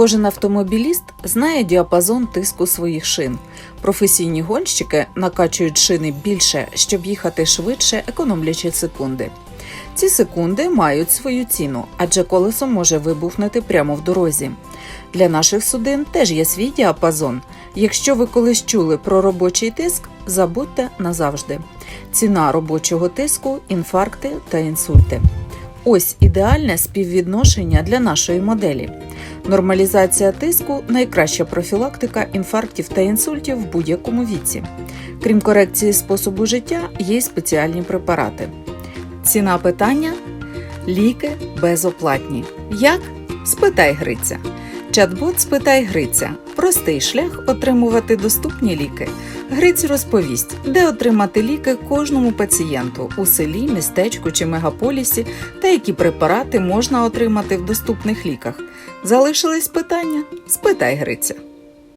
Кожен автомобіліст знає діапазон тиску своїх шин. Професійні гонщики накачують шини більше, щоб їхати швидше, економлячи секунди. Ці секунди мають свою ціну, адже колесо може вибухнути прямо в дорозі. Для наших судин теж є свій діапазон. Якщо ви колись чули про робочий тиск, забудьте назавжди. Ціна робочого тиску, інфаркти та інсульти. Ось ідеальне співвідношення для нашої моделі. Нормалізація тиску найкраща профілактика інфарктів та інсультів в будь-якому віці. Крім корекції способу життя, є й спеціальні препарати. Ціна питання ліки безоплатні. Як? Спитай Гриця. Чат-бот Спитай Гриця. Простий шлях отримувати доступні ліки. Гриць розповість, де отримати ліки кожному пацієнту у селі, містечку чи мегаполісі та які препарати можна отримати в доступних ліках. Залишились питання? Спитай Гриця.